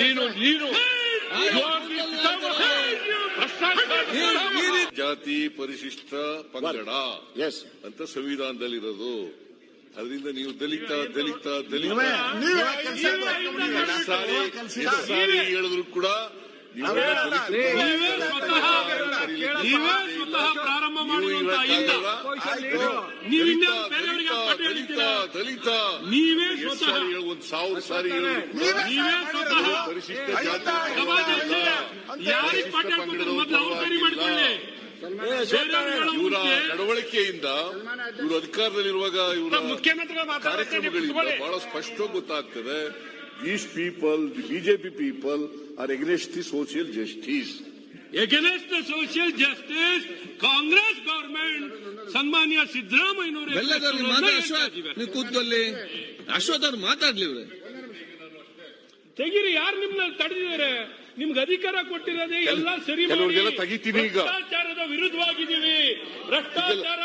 ನೀನು ನೀನು. ಜಾತಿ ಪರಿಶಿಷ್ಟ ಪಂಗಡ ಎಸ್ ಅಂತ ಸಂವಿಧಾನದಲ್ಲಿರೋದು. ಅದರಿಂದ ನೀವು ದಲಿತ ದಲಿತ ದಲಿತ. ಸಾರಿ ಹೇಳಿದ್ರು ಕೂಡ ನೀವು ಸ್ವತಃ ನೀವೇ ಸ್ವತಃ ಪ್ರಾರಂಭ ಮಾಡುವಂತ ಇಲ್ಲ ನೀವು ಇನ್ನ ಬೇರೆಯವರಿಗೆ ಪಾಠ ದಲಿತ ನೀವೇ ಸ್ವತಃ ಒಂದು ಸಾವಿರ ಸಾರಿ ನೀವೇ ಸ್ವತಃ ಪರಿಶಿಷ್ಟ ಜಾತಿ ಯಾರಿಗೆ ಪಾಠ ಮೊದಲು ಅವ್ರು ಸರಿ ಮಾಡಿಕೊಳ್ಳಿ. ಇವರ ನಡವಳಿಕೆಯಿಂದ ಇವರು ಅಧಿಕಾರದಲ್ಲಿರುವಾಗ ಇವರ ಕಾರ್ಯಕ್ರಮಗಳಿಂದ ಬಹಳ ಸ್ಪಷ್ಟವಾಗಿ ಗೊತ್ತಾಗ್ತದೆ. These people the BJP people are against the social justice against the social justice Congress government ಸನ್ಮಾನ್ಯ ಸಿದ್ದರಾಮಯ್ಯ ಮಾತ್ರ ಅಶ್ವಥ್ ಅವ್ರು ಮಾತಾಡ್ಲಿ ಇವ್ರೆ. ತೆಗೀರಿ ಯಾರು ನಿಮ್ನ ತಡೆದಿದ್ದಾರೆ? ನಿಮ್ಗೆ ಅಧಿಕಾರ ಕೊಟ್ಟಿರೋದೇ ಎಲ್ಲ ಸರಿ ತೆಗಿತೀನಿ ಈಗ. ಭ್ರಷ್ಟಾಚಾರದ ವಿರುದ್ಧವಾಗಿದ್ದೀವಿ. ಭ್ರಷ್ಟಾಚಾರ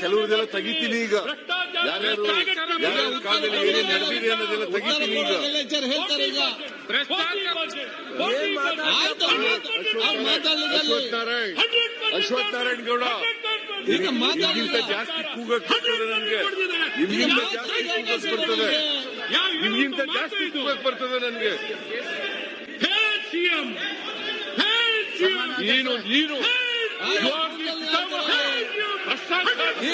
ಕೆಲವ್ರಿಗೆಲ್ಲ ತೆಗಿತೀನಿ ಈಗ. ಭ್ರಷ್ಟಾಚಾರ ಯಾರ್ಯಾರು ಭ್ರಷ್ಟಾಚಾರ ಯಾರ್ಯಾರ ಕಾಲದಲ್ಲಿ ಏನೇನು ನಡೆದಿದೆ ಅನ್ನೋದೆಲ್ಲ ತೆಗಿತೀನಿ ಗೌಡ. ನಿಮ್ಗಿಂತ ಜಾಸ್ತಿ ಕೂಗಕ್ ಬರ್ತದೆ ನನಗೆ. ನಿಮ್ಗಿಂತ ಜಾಸ್ತಿ ಕೂಗಕ್ ಬರ್ತದೆ ನಿಮ್ಗಿಂತ ಜಾಸ್ತಿ ಕೂಗಕ್ ಬರ್ತದೆ ನನಗೆ. ನೀನು ನೀನು. ಈ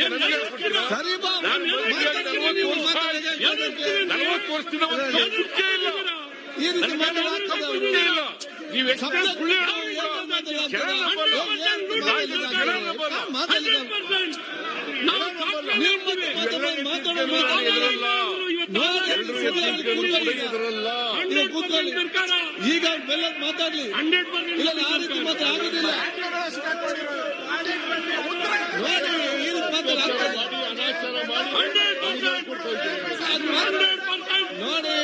ಎದುರಿಸ್ತೀರಾ? ನಲವತ್ತು ವರ್ಷದಿಂದ ಈ ರೀತಿ ಇಲ್ಲ ನೀವು ಮಾತಾಡೋದು ಮಾತಾಡೋದು ಈಗ ಕೂತ್ಕೊಳ್ಳಿ. ಈಗ ಬೆಲ್ಲ ಮಾತಾಡ್ಲಿ ಹಂಡ್ರೆಡ್ ಇಲ್ಲ ಆ ರೀತಿ ಮಾತ್ರ ಆಗುದಿಲ್ಲ. ನೋಡಿ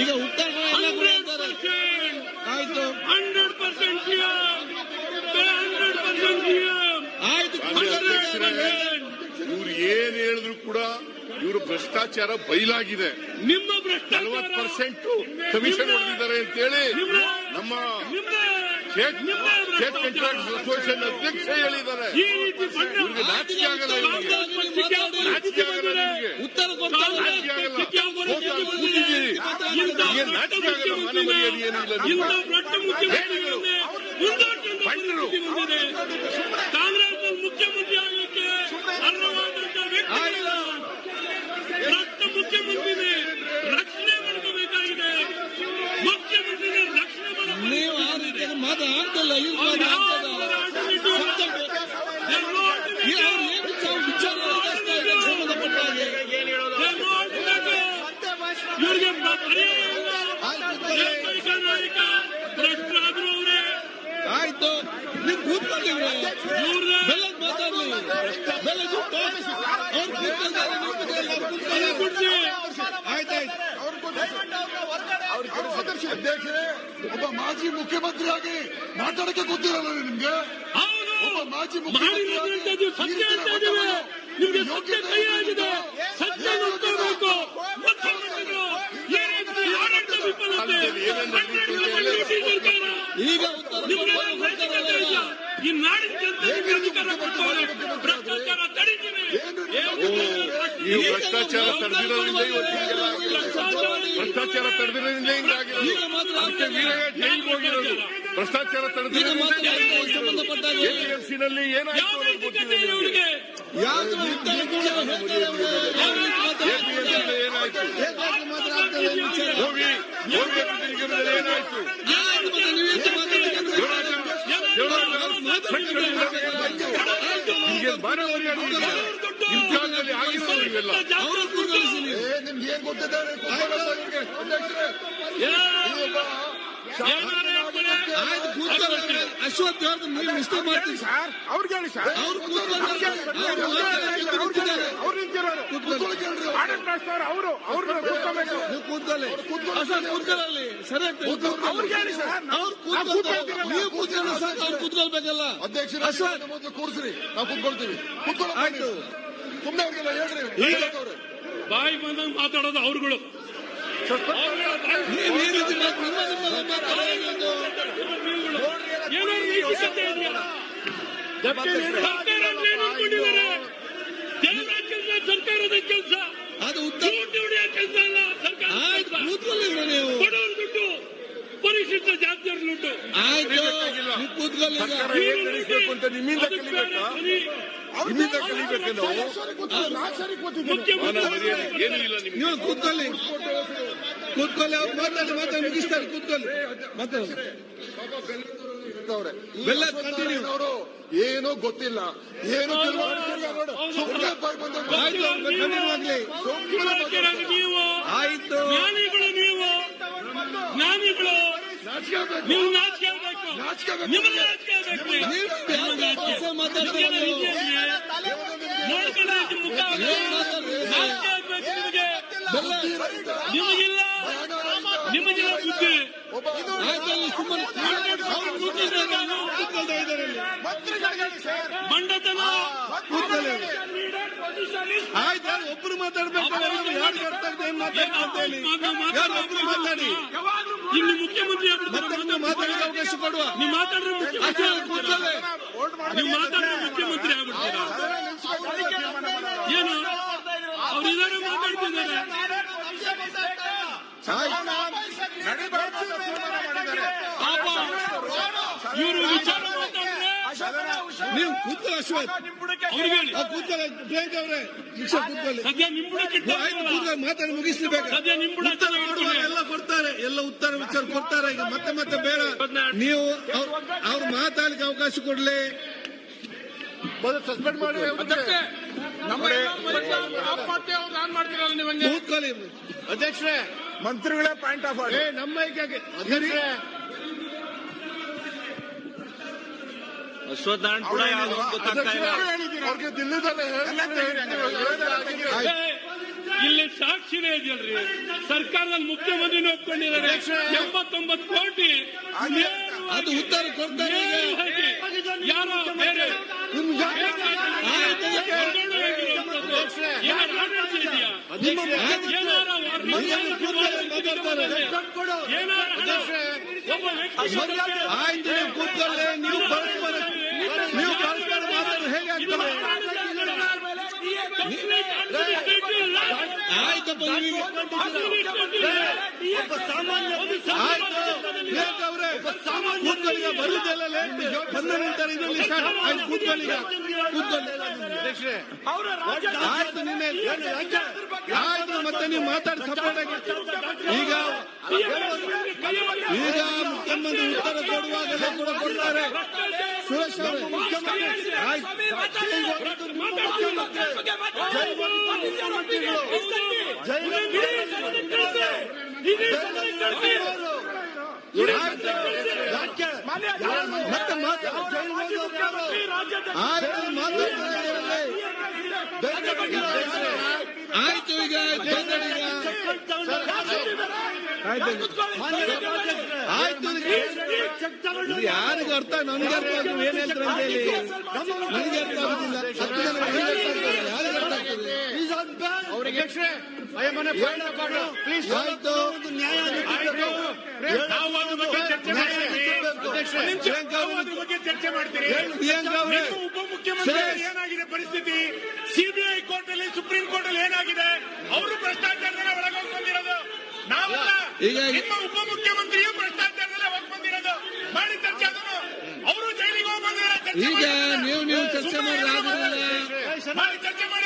ಈಗ ಉತ್ತರ ಆಯ್ತು. ಹಂಡ್ರೆಡ್ ಪರ್ಸೆಂಟ್ ಹಂಡ್ರೆಡ್ ಪರ್ಸೆಂಟ್ ಆಯ್ತು ಇವ್ರು ಏನ್ ಹೇಳಿದ್ರು ಕೂಡ ಇವರು ಭ್ರಷ್ಟಾಚಾರ ಬಯಲಾಗಿದೆ ನಿಮ್ಮ ಭ್ರಷ್ಟಾಚಾರ ನಲವತ್ತು ಪರ್ಸೆಂಟ್ ಕಮಿಷನ್ ಹೊಡೆದಿದ್ದಾರೆ ಅಂತೇಳಿ ನಮ್ಮ ಸ್ಟೇಟ್ ಕಾಂಟ್ರಾಕ್ಟ್ ಅಸೋಸಿಯೇಷನ್ ಅಧ್ಯಕ್ಷ ಹೇಳಿದ್ದಾರೆ. ನಾಚಿಕೆ ಆಗಲ್ಲ ನಾಚಿಕೆ ಆಗಲ್ಲ ನಿಮ್ಗೆ ಉತ್ತರ ಕೊಡ್ತಾರೆ ನಾಚಿಕೆ ಆಗಲ್ಲ. ಮನೆ ಮನೆಯಲ್ಲಿ ಏನಿಲ್ಲ ಬಂದ್ರು. ಪರಿಸ್ಥಿತಿ ಬಂದಿದೆ ಕಾಂಗ್ರೆಸ್ ಮುಖ್ಯಮಂತ್ರಿ ಆಗಲಿಕ್ಕೆ ಅರ್ಹವಾದಂತ ವ್ಯಕ್ತಿ ಇಲ್ಲ. ದೊಡ್ಡ ಮುಖ್ಯಮಂತ್ರಿನೇ ರಕ್ಷಣೆ ಮಾಡ್ಕೋಬೇಕಾಗಿದೆ ಮುಖ್ಯಮಂತ್ರಿನೇ ರಕ್ಷಣೆ ಮಾಡಬೇಕು ನೀವು ಆ ರೀತಿ ಮಾತ್ರ ಆಗ್ತಲ್ಲ ಇಲ್ಲಿ ಮಾತ್ರ ಆಗ್ತದ Subject- ಈ ಅವ್ರು ಏನ್ ವಿಚಾರ ವಿಚಾರ ಹೇಳ್ತಾ ಇದ್ದಾರೆ ಸಂಬಂಧಪಟ್ಟ ಹಾಗೆ ಇವ್ರಿಗೆ ಪರಿಹಾರ ಇಲ್ಲ. ಏಕೈಕ ನಾಯಕ ಭ್ರಷ್ಟರಾದ್ರು ಅವರೇ ಆಯ್ತು ನೀವು ಕೂತ್ಕೊಳ್ಳಿ ಇವ್ರೆ. ಇವ್ರನ್ನ ಬೆಲ್ಲದ್ ಮಾತಾಡ್ಲಿ ಬೆಲ್ಲದ್ ಬಿಟ್ಟು ಅವ್ರು ಕೂತ್ಕೊಳ್ತಾರೆ, ನೀವು ಕೂತ್ಕೊಳ್ಳಿ, ಅವ್ರು ಕೂತ್ಕೊಳ್ಳಿ. ಬಿಡ್ಸಿ. ಆಯ್ತಾಯ್ತು ಅಧ್ಯಕ್ಷರೇ ಒಬ್ಬ ಮಾಜಿ ಮುಖ್ಯಮಂತ್ರಿಯಾಗಿ ಮಾತಾಡಕ್ಕೆ ಗೊತ್ತಿರಲ್ಲ ನಿಮ್ಗೆ? ಒಬ್ಬ ಮಾಜಿ ಮಾಡಿರೋದು ಅಂತ ಇದು ಸತ್ಯ ಅಂತ ನೀವು ಭ್ರಷ್ಟಾಚಾರ ತಡೆದಿರೋದ್ರಿಂದ ಆಗಿಲ್ಲ. ಭ್ರಷ್ಟಾಚಾರ ತಡೆದಿರೋದ್ರಿಂದ ಹಿಂಗಾಗಿರೋದು ಅದಕ್ಕೆ ವೀರಯ್ಯ ಜೈಲಿಗೆ ಹೋಗಿರೋದು. ಭ್ರಷ್ಟಾಚಾರ ತಡೆದಿರೋದ್ರಿಂದ ಎಪಿಎಂಸಿನಲ್ಲಿ ಏನಾಯ್ತು ಅನ್ನೋದು ಗೊತ್ತಿದೆ? APMC ಏನಾಯ್ತು? ಹೋಗಿ ಹೋಗಿ ಏನಾಯ್ತು? ಯಾರು ಮತ್ತೆ ನೀವು ಎಷ್ಟು ಮಾತಾಡ್ಲಿಕ್ಕೆ ನಿಮಗೆ ಏನ್ ಅಶ್ವಥ್ ಅವ್ರದ್ದು ನೀವು ಇಷ್ಟ ಮಾಡ್ತೀವಿ ಸರ್ ಅವ್ರಿಗೆ ಹೇಳಿ ಸರ್ ಅವ್ರು ಕೂತ್ಕೊಳ್ಳಿ. ಅವ್ರು ಮಾತಾಡಕ್ಕೆ ಬಿಟ್ಟಿದ್ದಾರೆ. ಅವ್ರು ನಿಂತಿರೋರು. ಕೂತ್ಕೊಳ್ಳಿ. ಕೇಳ್ರಿ ಅವ್ರು. ಅವರು ಅವ್ರು ಕೂತ್ಕೋಬೇಕು ನೀವು ಕೂತ್ಕೊಳ್ಳಿ. ಅಶ್ವಥ್ ಸರಿ ಅವ್ರಿಗೆ ಕೂತ್ಕೊಳ್ಬೇಕಲ್ಲ. ಅಧ್ಯಕ್ಷರ ಮೊದಲು ಕೂರಿಸ್ರಿ. ನಾವು ಕೂತ್ಕೊಳ್ತೀವಿ. ಆಯ್ತು. ಸುಮ್ಮನೆ ಅವ್ರಿಗೆಲ್ಲ ಹೇಳ್ರಿ. ಬಾಯಿ ಬಂದಂಗ್ ಮಾತಾಡೋದು ಅವ್ರುಗಳು. ಸರ್ಕಾರದ ಕೆಲಸ. ಅದು ಉತ್ತರ ಕೆಲಸ ಅಲ್ಲ ಸರ್ಕಾರ ದುಡ್ಡು. ಪರಿಶಿಷ್ಟ ಆಯ್ತು ನೀವು ಕೂತ್ಕೊಳ್ಳಿ ಈಗ. ಸರ್ಕಾರ ಏನ್ ನಡೀಬೇಕು ಅಂತ ನಿಮ್ಮಿಂದ ಅದಕ್ಕೆ ಕಲಿಬೇಕಾ ಸರಿ. ನಿಮ್ಮಿಂದ ಕಲಿಬೇಕು ನಾವು? ಮುಖ್ಯಮಂತ್ರಿ ಏನೂ ಇಲ್ಲ ನಿಮ್ಗೆ? ನೀವು ಕೂತ್ಕೊಳ್ಳಿ. ಕೂತ್ಕೊಳ್ಳಿ ಅವ್ರು ಮಾತಾಡಿ ಮಾತಾಡಿ ಮುಗಿಸ್ತಾರೆ ಕೂತ್ಕೊಳ್ಳಿ. ಮಾತಾಡಿ. ಬೆಲ್ಲ ಅವರು ಏನೋ ಗೊತ್ತಿಲ್ಲ. ಏನು. ಸುಮ್ಮನೆ ಆಯ್ತು ಅವ್ರು ಕಂಟಿನ್ಯೂ ಆಗ್ಲಿ. ನೀವು ಆಯ್ತು. ಜ್ಞಾನಿಗಳು ನೀವು. ಜ್ಞಾನಿಗಳು. ನೀವು ನಾಚಿಕೆ ಆಗ್ಬೇಕು ನಾಚಿಕೆ ಆಗ್ಬೇಕು. ನಿಮಗೆ ನಾಚಿಕೆ ಆಗ್ಬೇಕು ನೀವು ಯಾವ ಭಾಷೆ ಮಾತಾಡ್ತೀರ ನಿಮ್ಗೆಲ್ಲ ನೀವು? ಇದೆಯಾ? ಮುಖ ನಾಚಿಕೆ ಆಗ್ಬೇಕು ನಿಮಗೆ ನಿಮಗಿಲ್ಲ ನಿಮಗಿಲ್ಲ ಬುದ್ಧಿ ಮಂಡತನ ಆಯ್ತು ಒಬ್ರು ಮಾತಾಡ್ಬೇಕು? ಯಾರು ಒಬ್ರು ಮಾತಾಡಿ? ಇಲ್ಲಿ ಮುಖ್ಯಮಂತ್ರಿ ಮಾತಾಡೋಕೆ ಅವಕಾಶ ಕೊಡುವ? ನೀವು ಮಾತಾಡಿದ್ರೆ ನೀವು ಮಾತಾಡಿದ್ರೆ ಮುಖ್ಯಮಂತ್ರಿ ಆಗ್ಬಿಡ್ತೀರಾ? ಏನು? ಅವ್ರು ಇದಾರೆ ಮಾತಾಡ್ತಿದ್ದಾರೆ. ಇವರು ವಿಚಾರ ನೀವು ಕೂತ್ಕೊಳ್ಳಿ ಅಶ್ವಥ್ ಕೂತ್ಕೊಳ್ಳಿ ಪ್ರಿಯಾಂಕ ಅವರೇ ಶಿಕ್ಷೆ ಕೂತ್ಕೊಳ್ಳಿ ಕೂತ್ಕೊಳ್ಳಿ ಮಾತಾಡಿ ಮುಗಿಸ್ಲಿ ಬೇಕಾ ಸದ್ಯ ನಿಮ್ ಬುಡ ಉತ್ತರ ಎಲ್ಲ ಕೊಡ್ತಾರೆ ಎಲ್ಲ ಉತ್ತರ ವಿಚಾರ ಕೊಡ್ತಾರೆ ಈಗ ಮತ್ತೆ ಮತ್ತೆ ಬೇಡ ನೀವು ಅವ್ರ್- ಅವ್ರು ಮಾತಾಡ್ಲಿಕ್ಕೆ ಅವಕಾಶ ಕೊಡ್ಲಿ ಸಸ್ಪೆಂಡ್ ಮಾಡಿ ಕೂತ್ಕೊಳ್ಳಿ ಅಧ್ಯಕ್ಷರೇ ಮಂತ್ರಿಗಳೇ ಪಾಯಿಂಟ್ ಆಫ್ ಏ ನಮ್ಮ ಅಶ್ವತ್ಥನಾರಾಯಣ ಕೂಡ ದಿಲ್ಲಿದಲ್ಲೇ ಏ, ಇಲ್ಲಿ ಸಾಕ್ಷಿನೇ ಇದೆಯಲ್ರಿ. ಸರ್ಕಾರದಲ್ಲಿ ಮುಖ್ಯಮಂತ್ರಿ ಒಪ್ಕೊಂಡಿದ್ದಾರೆ. ಎಂಬತ್ತೊಂಬತ್ತು ಕೋಟಿ ಅದು. ಉತ್ತರ ಕೊಡ್ತಾರೆ ಯಾರೋ ಬೇರೆ ಆಯ್ತು ಏನಾರ ಆಡಳಿತ ಇದೆಯಾ? ಏನಾರ ಮಂಜಾನ ಕೂತ್ಕೊಳ್ಳಿ ಮಾತಾಡ್ತಾರೆ ಏನಾರ ಹಣ ಒಬ್ಬ ವ್ಯಕ್ತಿ ಆಯ್ತು ನೀವು ಕೂತ್ಕೊಳ್ಳಿ ನೀವು ಪರಸ್ಪರ ನೀವು ಪರಸ್ಪರ ಮಾತಾಡಿ ಹೇಗೆ ಆಗ್ತದೆ ಆಯ್ತಪ್ಪ ನೀವು ಆಯ್ತು ಪ್ರಿಯಾಂಕ ಮತ್ತೆ ನೀವು ಮಾತಾಡಿ ಸಪೋರ್ಟ್ ಆಗಿ ಈಗ ಈಗ ಮುಖ್ಯಮಂತ್ರಿ ಉತ್ತರ ಕೊಡುವಾಗ ಕೂಡ ಕೊಡ್ತಾರೆ ಸುರೇಶ್ ಅವರು ಮುಖ್ಯಮಂತ್ರಿ ಆಯ್ತು. ಮತ್ತೆ ಮಾತಾಡಿ ಆಯ್ತು ಈಗ ಆಯ್ತು ಯಾರಿಗೂ ಅರ್ಥ ನನ್ಗೆ ಅರ್ಥ ಆಗುದು ಏನ್ ಅಂತ ಹೇಳಿ. ನನಗೆ ಅರ್ಥ ಆಗುದಿಲ್ಲ. ಹತ್ತು ಜನ ಯಾರಿಗೆ ಅರ್ಥ ಆಗ್ತದೆ ಅವ್ರಿಗೆ ಆಯ್ತು. ಚರ್ಚೆ ಮಾಡ್ತೀರಿ. ಉಪಮುಖ್ಯಮಂತ್ರಿ. ಏನಾಗಿದೆ ಪರಿಸ್ಥಿತಿ? ಸಿಬಿಐ ಕೋರ್ಟ್ ಅಲ್ಲಿ ಸುಪ್ರೀಂ ಕೋರ್ಟ್ ಅವರು ಭ್ರಷ್ಟಾಚಾರದಲ್ಲಿ ಒಳಗೆ ಬಂದಿರೋದು ನಾವಲ್ಲ ಈಗ- ನಿಮ್ಮ ಉಪಮುಖ್ಯಮಂತ್ರಿಯು ಭ್ರಷ್ಟಾಚಾರದಲ್ಲಿ ಹೋಗಿ ಬಂದಿರೋದು ಮಾಡಿ ಚರ್ಚೆ ಅದನ್ನು ಅವರು ಜೈಲಿಗೆ ಹೋಗಿ ಈಗ ನೀವು ನೀವು ಚರ್ಚೆ ಮಾಡಿ ಮಾಡಿ ಚರ್ಚೆ ಮಾಡಿ.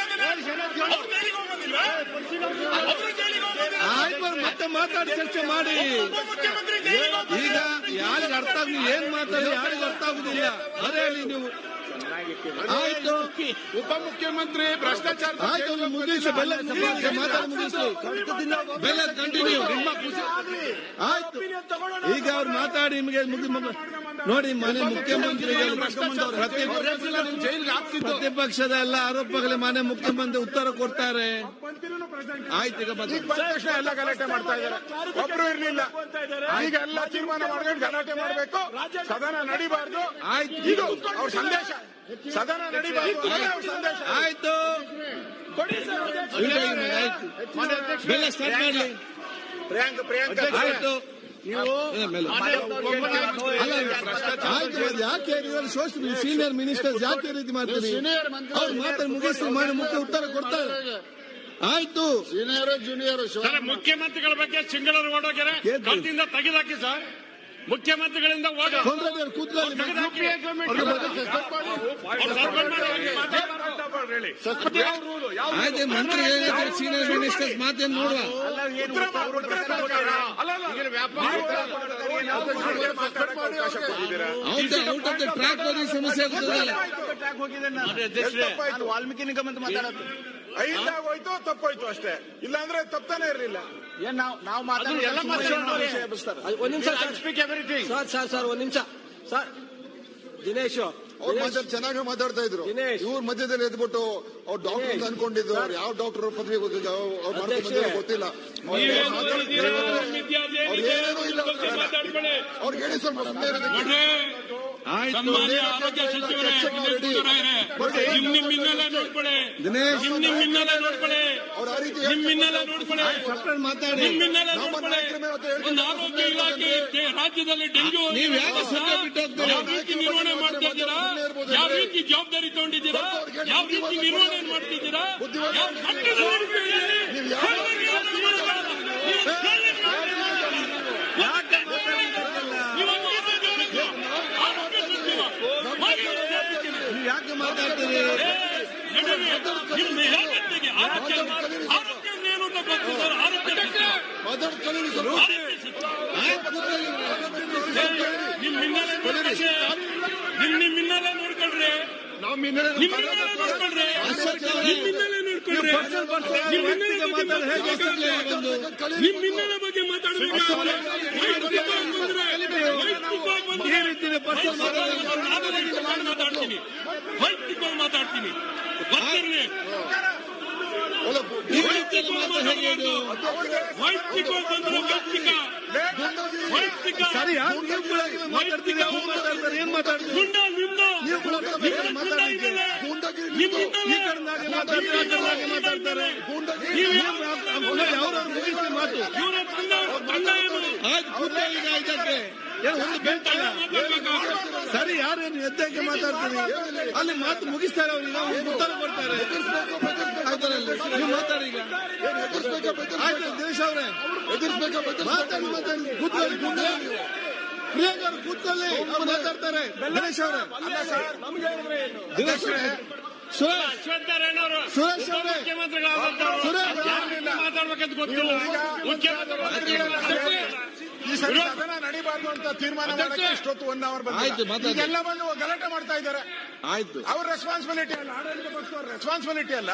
ಅವ್ರು ಜೈಲಿಗೆ ಹೋಗಿ ಬಂದಿಲ್ವಾ? ಅವರು ಜೈಲಿಗೆ ಹೋಗಿ ಬಂದಿಲ್ಲ ಆಯ್ತು ಮತ್ತೆ ಮಾತಾಡಿ ಚರ್ಚೆ ಮಾಡಿ. ಈಗ ಯಾರಿಗೆ ಅರ್ಥ ಆಗುದು ಏನ್ ಮಾತಾಡಿ ಯಾರಿಗೂ ಅರ್ಥ ಆಗುದಿಲ್ಲ. ಅದೇ ಹೇಳಿ ನೀವು ಆಯ್ತು. ಉಪಮುಖ್ಯಮಂತ್ರಿ ಭ್ರಷ್ಟಾಚಾರ ಆಯ್ತು ಮುಗಿಸಿ ಬೆಲ್ಲ ಮಾತಾಡಿ ಮುಗಿಸಿ. ಬೆಲ್ಲ ಕಂಟಿನ್ಯೂ. ಆಯ್ತು. ಈಗ ಅವ್ರು ಮಾತಾಡಿ. ನಿಮಗೆ ಮುಗಿ ಮುಗಿ- ನೋಡಿ ಮನೆ ಮುಖ್ಯಮಂತ್ರಿ ಪ್ರತಿ ಪ್ರತಿಪಕ್ಷದ ಎಲ್ಲ ಆರೋಪಗಳ ಮನೆ ಮುಖ್ಯಮಂತ್ರಿ ಉತ್ತರ ಕೊಡ್ತಾರೆ. ಆಯ್ತು ಈಗ ಎಲ್ಲ ಗಲಾಟೆ ಮಾಡ್ತಾ ಇದ್ದಾರೆ. ಒಬ್ರು ಇರ್ಲಿಲ್ಲ. ಈಗ ಎಲ್ಲ ತೀರ್ಮಾನ ಮಾಡ್ಕೊಂಡು ಗಲಾಟೆ ಮಾಡಬೇಕು. ಸದನ ನಡಿಬಾರ್ದು. ಆಯ್ತು. ಇದು ಅವ್ರ ಸಂದೇಶ. ಸದನ ಸಂದೇಶ. ಆಯ್ತು. ಪ್ರಿಯಾಂಕ. ಪ್ರಿಯಾಂಕ ಆಯ್ತು. ನೀವು ಯಾಕೆ ಸೋಷಿಯಲ್ ಸೀನಿಯರ್ ಮಿನಿಸ್ಟರ್ ಯಾಕೆ ರೀತಿ ಮಾಡ್ತೀರಿ? ಅವ್ರು ಮಾತ್ರ ಮುಗಿಸಿ ಮಾಡಿ ಮುಖ್ಯ ಉತ್ತರ ಕೊಡ್ತಾರೆ. ಆಯ್ತು. ಸೀನಿಯರ್ ಜೂನಿಯರ್ ಸರ್ ಮುಖ್ಯಮಂತ್ರಿಗಳ ಬಗ್ಗೆ ಸಿಂಗಳರು ಮಾಡೋಕೆ ಎದ್ದು. ಕತ್ತಿಂದ ತೆಗೆದಾಕಿ ಸರ್. ಮುಖ್ಯಮಂತ್ರಿಗಳಿಂದ ಸೀನಿಯರ್ ಮಿನಿಸ್ಟರ್ಸ್ ಮಾತೇನು ನೋಡುವ. ಔಟ್ ಆಫ್ ದ ಟ್ರ್ಯಾಕ್ ಹೋಗಿ ಸಮಸ್ಯೆ ಆಗ್ತದಲ್ಲ ವಾಲ್ಮೀಕಿ ನಿಗಮ ಅಂತ ಮಾತಾಡೋದು. ಐದಾಗ ಹೋಯ್ತು ತಪ್ಪೋಯ್ತು ಅಷ್ಟೇ. ಇಲ್ಲಾಂದ್ರೆ ತಪ್ತಾನೆ ಇರಲಿಲ್ಲ. ಏನ್ ನಾವು ನಾವು ಒಂದ್ ನಿಮಿಷ ಸರ್ ಸರ್ ಸರ್ ಒಂದ್ ನಿಮಿಷ. ಸರ್ ದಿನೇಶ್ ಚೆನ್ನಾಗಿ ಮಾತಾಡ್ತಾ ಇದ್ರು. ದಿನೇಶ್. ಇವ್ರ ಮಧ್ಯದಲ್ಲಿ ಎದ್ಬಿಟ್ಟು ಅವ್ರು ಡಾಕ್ಟರ್ ಅನ್ಕೊಂಡಿದ್ರು. ಅವ್ರು ಯಾವ ಡಾಕ್ಟರ್ ಪದವಿ ಗೊತ್ತಿಲ್ಲ ಅವ್ರು ಮಾಡ್ಕೊಂಡ್ ಬಂದಿರೋ ಗೊತ್ತಿಲ್ಲ. ಅವ್ರು ನೀವೇನು ಮಾತಾಡ್ತಾ ಓದಿದ್ದೀರಾ? ಇದ್ದಾರೆ. ವಿದ್ಯಾರ್ಥಿ ಅವ್ರು ಏನೇನೂ ಇಲ್ಲ. ಅವ್ರಿಗೆ ಹೇಳಿ ಸ್ವಲ್ಪ ಸುಮ್ಮನೆ ಸನ್ಮಾನ್ಯ ಆರೋಗ್ಯ ಸಚಿವರೇ ನಿಮ್ ನಿಮ್ ಹಿನ್ನೆಲೆ ನೋಡ್ಕೊಳ್ಳಿ. ನಿಮ್ ನಿಮ್ ಹಿನ್ನೆಲೆ ನೋಡ್ಕೊಳ್ಳಿ. ನಿಮ್ ಹಿನ್ನೆಲೆ ನೋಡ್ಕೊಳ್ಳಿ. ಮಾತಾಡಿ. ನಿಮ್ ಹಿನ್ನೆಲೆ ನೋಡ್ಕೊಳ್ಳಿ. ಒಂದು ಆರೋಗ್ಯ ಇಲಾಖೆ ರಾಜ್ಯದಲ್ಲಿ ಡೆಂಗ್ಯೂ? ಯಾವ ರೀತಿ ನಿರ್ವಹಣೆ ಮಾಡ್ತಾ ಇದ್ದೀರಾ? ಯಾವ ರೀತಿ ಜವಾಬ್ದಾರಿ ತಗೊಂಡಿದ್ದೀರಾ? ಯಾವ ರೀತಿ ನಿರ್ವಹಣೆ ಮಾಡ್ತಿದ್ದೀರಾ? ಯಾವ ಮಟ್ಟದಲ್ಲಿ ಇರ್ತೀರಿ? ನೀವು ಯಾವ ಇವತ್ತು ಆರೋಗ್ಯ ಸಚಿವ, ಆರೋಗ್ಯ ಸಚಿವ, ಮಾಹಿತಿ ಸಚಿವ. ನೀವು ಯಾಕೆ ಮಾತಾಡ್ತೀರಿ ನಿಮ್ಮ ಹೇಳತ್ತಿಗೆ ಆರೋಗ್ಯ ಆರೋಗ್ಯ ಏನು ಅಂತ ಗೊತ್ತು ಸರ್ ಆರೋಗ್ಯ ಮಾತಾಡ್ತೀರಿ. ಕಲೀರಿ. ನಿಮ್ ಹಿನ್ನೆಲೆ ನೋಡ್ಕೊಳ್ರಿ. ನಿಮ್ ನಿಮ್ ಹಿನ್ನೆಲೆ ನೋಡ್ಕೊಳ್ರಿ. ನಾವು ಹಿನ್ನೆಲೆ ನಿಮ್ ಹಿನ್ನೆಲೆ ನೋಡ್ಕೊಳ್ರಿ. ನಿಮ್ ಹಿನ್ನೆಲೆ ನೋಡ್ಕೊಳ್ರಿ. ನಿಮ್ ಹಿನ್ನೆಲೆ ಬಗ್ಗೆ ಮಾತಾಡ್ಬೇಕು ನಿಮ್ ಹಿನ್ನೆಲೆ ಬಗ್ಗೆ ಮಾತಾಡಬೇಕು. ಮಾತಾಡ್ತೀನಿ. ವೈಯಕ್ತಿಕವಾಗಿ ಮಾತಾಡ್ತೀನಿ. ಬರ್ತೀನಿ ಬಂದ್ರೆ ವೈಯಕ್ತಿಕ. ವೈಯಕ್ತಿಕ. ಏನ್ ಗುಂಡ ನಿಮ್ದು ಮಾತಾಡ್ತಾರೆ. ಮಾತು ಇವರ ತಂಡ ತಂಡ ಏನು ಆಯ್ತು ಕೂತ್ಕೊಳ್ಳಿ ಈಗ ಇದಕ್ಕೆ ಏನು ಒಂದು ಬೆಂಟಲ್ಲ ಸರಿ ಯಾರೇನು ಎದ್ದಕ್ಕೆ ಮಾತಾಡ್ತೀನಿ ಅಲ್ಲಿ ಮಾತು ಮುಗಿಸ್ತಾರೆ ಅವ್ರಿಗೆ ಅವ್ರು ಉತ್ತರ ಕೊಡ್ತಾರೆ. ನೀವು ಮಾತಾಡಿ ಆಯ್ತು ದಿನೇಶ್ ಅವರೇ. ಮಾತಾಡಿ ಮಾತಾಡಿ. ಕೂತ್ಕೊಳ್ಳಿ ಕೂತ್ಕೊಳ್ಳಿ. ಪ್ರಿಯಾಂಕ ಅವ್ರು ಕೂತ್ಕೊಳ್ಳಿ. ಅವ್ರು ಮಾತಾಡ್ತಾರೆ. ದಿನೇಶ್ ಅವರೇ. ದಿನೇಶ್ ಅವರೇ. ಯಾರ ರೀತಿ ಮಾತಾಡ್ಬೇಕಂತ ಗೊತ್ತಿಲ್ಲ. ಮುಖ್ಯಮಂತ್ರಿಗಳು ಈ ಸರಿ ಸದನ ನಡಿಬಾರ್ದು ಅಂತ ತೀರ್ಮಾನ ಮಾಡಕ್ಕೆ ಇಷ್ಟೊತ್ತು ಒನ್ ಅವರ್ ಬಂದಿದೆ. ಬಂದು ಗಲಾಟೆ ಮಾಡ್ತಾ ಇದ್ದಾರೆ. ಆಯ್ತು. ಅವ್ರ ರೆಸ್ಪಾನ್ಸಿಬಿಲಿಟಿ ಅಲ್ಲ ಆಡಳಿತ ಪಕ್ಷದವ್ರ ರೆಸ್ಪಾನ್ಸಿಬಿಲಿಟಿ ಅಲ್ಲ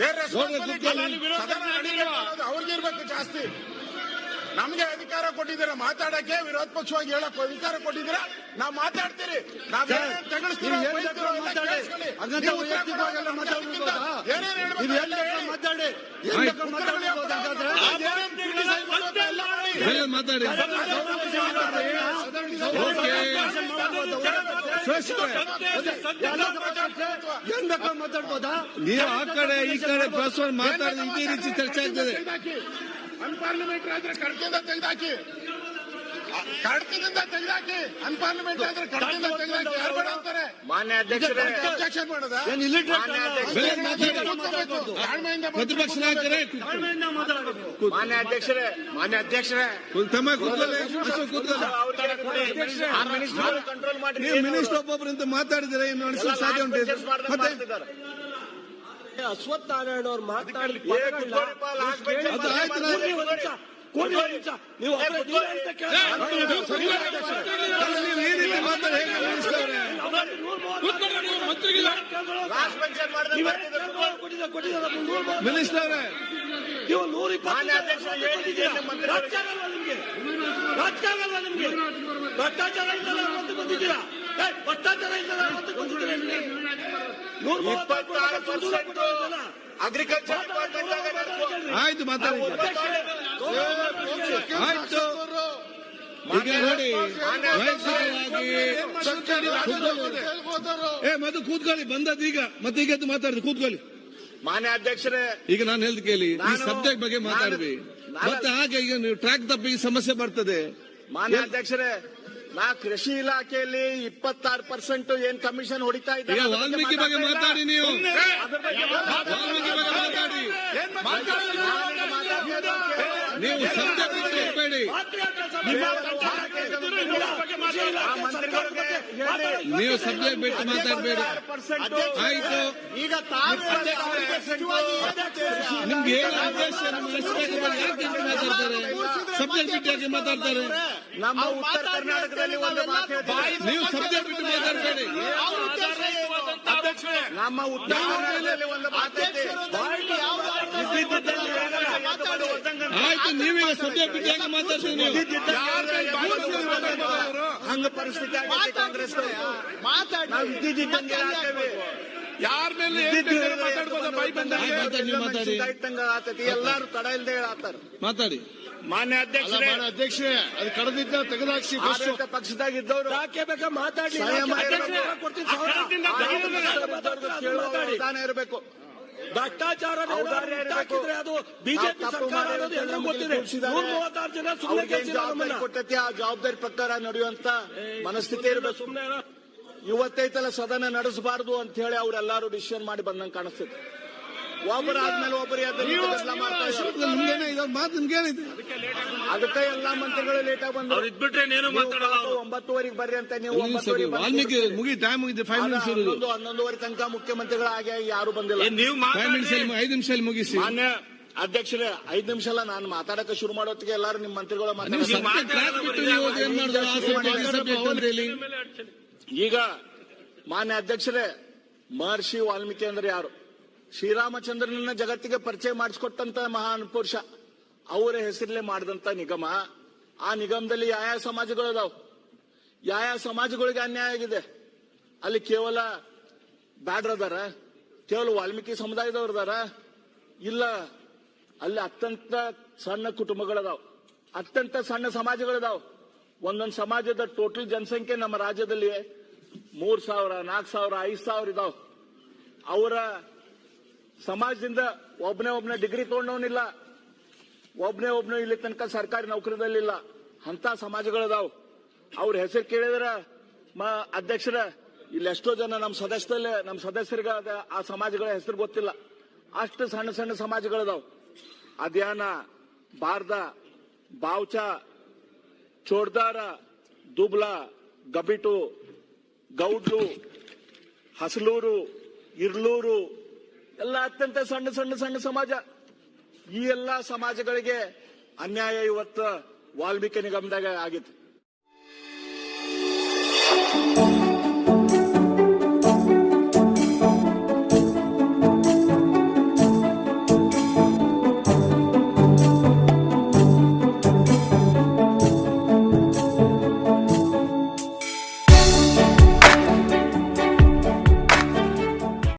ಬೇರೆ ರೆಸ್ಪಾನ್ಸಿಬಿಲಿಟಿ ಅವ್ರಿಗೆ ಇರ್ಬೇಕು ಜಾಸ್ತಿ. ನಮ್ಗೆ ಅಧಿಕಾರ ಕೊಟ್ಟಿದ್ದೀರಾ ಮಾತಾಡಕ್ಕೆ ವಿರೋಧ ಪಕ್ಷವಾಗಿ ಹೇಳಕ್ ಅಧಿಕಾರ ಕೊಟ್ಟಿದ್ದೀರಾ ನಾವ್ ಮಾತಾಡ್ತೀರಿ ಮಾತಾಡ್ಬೋದಾ? ನೀವು ಆ ಕಡೆ ಈ ಕಡೆ ಬಸ್ ಮಾತಾಡಿ ಇದೇ ರೀತಿ ಚರ್ಚೆ ಆಗ್ತದೆ ಅನ್ಪಾರ್ಲಿಮೆಂಟರಿ ಆದ್ರೆ ಕಡ್ಕಿಂದ ತೆಗೆದಾಕಿ. ಕಡತದಿಂದ ತೆಗೆದಾಕಿ. ಅನ್ಪಾರ್ಲಿಮೆಂಟ್ ಆದ್ರೆ ಕಡತದಿಂದ ತೆಗೆದಾಕಿ. ಯಾರು ಬೇಡ ಅಂತಾರೆ? ಮಾನ್ಯ ಅಧ್ಯಕ್ಷರೇ. ಅಬ್ಜೆಕ್ಷನ್ ಮಾಡೋದ? ಪ್ರತಿಪಕ್ಷ ನಾಯಕರೇ ಮಾನ್ಯ ಅಧ್ಯಕ್ಷರೇ. ಮಾನ್ಯ ಅಧ್ಯಕ್ಷರೇ. ತಮ್ಮ ಮಿನಿಸ್ಟರ್ ಕಂಟ್ರೋಲ್ ಮಾಡಿ ಮಿನಿಸ್ಟರ್ ಒಬ್ಬೊಬ್ಬರಿಂದ ಮಾತಾಡಿದ್ರೆ ಏನು ನಡೆಸಲು ಸಾಧ್ಯ ಉಂಟು ಮತ್ತೆ ಅಶ್ವತ್ಥ ನಾರಾಯಣ ಅವ್ರು ಮಾತಾಡಿ. ನೀವು ನೂರು ರಾಜಕಾರಣ ನಿಮ್ಗೆ. ಭ್ರಷ್ಟಾಚಾರ ಬಂದಿದ್ದೀರಾ? ಅಗ್ರಿಕಲ್ಚರ್ ಡಿಪಾರ್ಟ್ಮೆಂಟ್ ಆಯ್ತು ಮಾತಾಡಿ. ಆಯ್ತು. ಈಗ ನೋಡಿ ವೈಯಕ್ತಿಕವಾಗಿ ಏ ಮದು ಕೂತ್ಕೊಳ್ಳಿ. ಬಂದದ್ದು ಈಗ. ಮತ್ತೆ ಈಗ ಎದ್ದು ಮಾತಾಡಿದ್ರು ಕೂತ್ಕೊಳ್ಳಿ. ಮಾನ್ಯ ಅಧ್ಯಕ್ಷರೇ ಈಗ ನಾನು ಹೇಳ್ದು ಕೇಳಿ ಈ ನಾನು- ಸಬ್ಜೆಕ್ಟ್ ಬಗ್ಗೆ ಮಾತಾಡ್ವಿ ನಾನು- ಮತ್ತೆ ಹಾಗೆ ಈಗ ನೀವು ಟ್ರ್ಯಾಕ್ ತಪ್ಪಿ ಸಮಸ್ಯೆ ಬರ್ತದೆ. ಮಾನ್ಯ ಅಧ್ಯಕ್ಷರೇ ನಾ ಕೃಷಿ ಇಲಾಖೆಯಲ್ಲಿ ಇಪ್ಪತ್ತಾರು ಪರ್ಸೆಂಟ್ ಏನ್ ಕಮಿಷನ್ ಹೊಡಿತಾ ಇದ್ದಾರೆ ವಾಲ್ಮೀಕಿ ಬಗ್ಗೆ ಮಾತಾಡಿ ನೀವು. ಅದ್ರ ಬಗ್ಗೆ ಮಾತಾಡಿ. ನೀವು ಮಂತ್ರಿಗಳಿಗೆ ಹೇಳಿ. ನೀವು ಸಬ್ಜೆಕ್ಟ್ ಬಿಟ್ಟು ಮಾತಾಡಬೇಡಿ. ಆಯ್ತು. ಈಗ ತಾವು ನಿಮ್ಗೆ ಏನು ಆದೇಶ. ಯಾಕೆ ಮಾತಾಡ್ತಾರೆ? ಸಬ್ಜೆಕ್ಟ್ ಬಿಟ್ಟು ಯಾಕೆ ಮಾತಾಡ್ತಾರೆ? ನಮ್ಮ ಉತ್ತರ ಕರ್ನಾಟಕದಲ್ಲಿ ನೀವು ಸಬ್ಜೆಕ್ಟ್ ಬಿಟ್ಟು ಮಾತಾಡಬೇಡಿ. ನಮ್ಮ ಆಯ್ತು ನೀವೀಗ ಸದ್ಯ ಬಿಟ್ಟು ಯಾಕೆ ಮಾತಾಡ್ತೀರಿ ನೀವು? ಹಂಗ ಪರಿಸ್ಥಿತಿ ಕಾಂಗ್ರೆಸ್ ಮಾತಾಡಿ ಯಾರ ಮೇಲೆ ಎಲ್ಲಾರು ತಡ ಇಲ್ದೆ ಹೇಳತ್ತಾರ. ಮಾತಾಡಿ. ಮಾನ್ಯ ಅಧ್ಯಕ್ಷ ಅಧ್ಯಕ್ಷರೇ ಮಾನ್ಯ ಅಧ್ಯಕ್ಷರೇ ಅದು ಕಡದಿದ್ದ ತೆಗೆದಾಕ್ಸಿ ಆಡಳಿತ ಪಕ್ಷದಾಗ ಇದ್ದವರು. ಯಾಕೆ ಬೇಕಾ ಮಾತಾಡಿ. ಸಂಯಮ ಅಧ್ಯಕ್ಷರೇ, ಇರಬೇಕು. ಭ್ರಷ್ಟಾಚಾರ. ಹಾಕಿದ್ರೆ ಅದು ಬಿಜೆಪಿ ಸರ್ಕಾರ ಅನ್ನೋದು ಎಲ್ಲರಿಗೂ ಗೊತ್ತಿದೆ. ತೋರಿಸಿದ್ದಾರೆ. ನೂರ ಮೂವತ್ತಾರು ಜನ ಸುಮ್ಮನೆ ಕೊಟ್ಟೈತಿ? ಆ ಜವಾಬ್ದಾರಿ ಪ್ರಕಾರ ನಡೆಯುವಂತ ಮನಸ್ಥಿತಿ ಇರಬೇಕು. ಸುಮ್ಮನೆ ಇವತ್ತೈತಲ್ಲ ಸದನ ನಡೆಸಬಾರದು ಅಂತ ಹೇಳಿ ಅವರೆಲ್ಲರೂ ಡಿಸಿಷನ್ ಮಾಡಿ ಬಂದಂಗೆ ಕಾಣಿಸ್ತದೆ ಒಬ್ಬರಾದ್ಮೇಲೆ ಒಬ್ಬರು ಅದಕ್ಕೆ ಎಲ್ಲಾ ಮಂತ್ರಿಗಳು ಲೇಟ್ ಆಗಿ ಬಂದ್ರು. ನೀವು ಒಂಬತ್ತುವರೆಗೆ ಬರ್ರಿ ಅಂತ ನೀವು ಹನ್ನೊಂದು ಹನ್ನೊಂದುವರೆ ತನಕ ಮುಖ್ಯಮಂತ್ರಿಗಳು ಆಗಿ ಯಾರು ಬಂದಿಲ್ಲ. ಅಲ್ಲಿ ಐದು ನಿಮಿಷ ಮುಗಿಸಿ. ಮಾನ್ಯ ಅಧ್ಯಕ್ಷರೇ ಐದ್ ನಿಮಿಷ ಎಲ್ಲ ನಾನು ಮಾತಾಡಕ್ಕೆ ಶುರು ಮಾಡೋತ್ತಿಗೆ ಎಲ್ಲರೂ ನಿಮ್ಮ ಮಂತ್ರಿಗಳು ಮಾತಾಡ್ತಾರೆ ಈಗ ಮಾನ್ಯ ಅಧ್ಯಕ್ಷರೇ, ಮಹರ್ಷಿ ವಾಲ್ಮೀಕಿ ಅಂದ್ರೆ ಯಾರು? ಶ್ರೀರಾಮಚಂದ್ರನನ್ನ ಜಗತ್ತಿಗೆ ಪರಿಚಯ ಮಾಡಿಸ್ಕೊಟ್ಟಂತ ಮಹಾನ್ ಪುರುಷ. ಅವರ ಹೆಸರಲ್ಲೇ ಮಾಡಿದಂತ ನಿಗಮ. ಆ ನಿಗಮದಲ್ಲಿ ಯಾವ ಸಮಾಜಗಳು ಅದಾವ? ಯಾವ ಸಮಾಜಗಳಿಗೆ ಅನ್ಯಾಯ ಆಗಿದೆ? ಅಲ್ಲಿ ಕೇವಲ ಬ್ಯಾಡ್ರದಾರ ಕೇವಲ ವಾಲ್ಮೀಕಿ ಸಮುದಾಯದವ್ರು ಅದಾರ? ಇಲ್ಲ, ಅಲ್ಲಿ ಅತ್ಯಂತ ಸಣ್ಣ ಕುಟುಂಬಗಳದಾವ್. ಅತ್ಯಂತ ಸಣ್ಣ ಸಮಾಜಗಳದಾವ್. ಒಂದೊಂದು ಸಮಾಜದ ಟೋಟಲ್ ಜನಸಂಖ್ಯೆ ನಮ್ಮ ರಾಜ್ಯದಲ್ಲಿ ಮೂರ್ ಸಾವಿರ, ನಾಲ್ಕು ಸಾವಿರ, ಐದು ಸಾವಿರ ಇದಾವ್. ಅವರ ಸಮಾಜದಿಂದ ಒಬ್ನೇ ಒಬ್ನೇ ಡಿಗ್ರಿ ತಗೊಂಡವನಿಲ್ಲ. ಒಬ್ನೇ ಒಬ್ನೇ ಇಲ್ಲಿ ತನಕ ಸರ್ಕಾರಿ ನೌಕರಿದಲ್ಲಿಲ್ಲ ಅಂತ ಸಮಾಜಗಳದಾವ್. ಅವ್ರ ಹೆಸರು ಕೇಳಿದ್ರ ಅಧ್ಯಕ್ಷರ, ಇಲ್ಲಿ ಎಷ್ಟೋ ಜನ ನಮ್ಮ ಸದಸ್ಯರಲ್ಲೇ ನಮ್ಮ ಸದಸ್ಯರಿಗೆ ಆ ಸಮಾಜಗಳ ಹೆಸರು ಗೊತ್ತಿಲ್ಲ. ಅಷ್ಟು ಸಣ್ಣ ಸಣ್ಣ ಸಮಾಜಗಳದಾವ್. ಅದ್ಯಾನ, ಬಾರ್ದ, ಬಾವ್ಚ ಚೋಡ್ದಾರ ದುಬ್ಲಾ, ಗಬಿಟು ಗೌಡ್ಲು ಹಸಲೂರು, ಇರ್ಲೂರು, ಎಲ್ಲ ಅತ್ಯಂತ ಸಣ್ಣ ಸಣ್ಣ ಸಣ್ಣ ಸಮಾಜ. ಈ ಎಲ್ಲ ಸಮಾಜಗಳಿಗೆ ಅನ್ಯಾಯ ಇವತ್ತು ವಾಲ್ಮೀಕಿ ನಿಗಮದಾಗ ಆಗಿತ್ತು.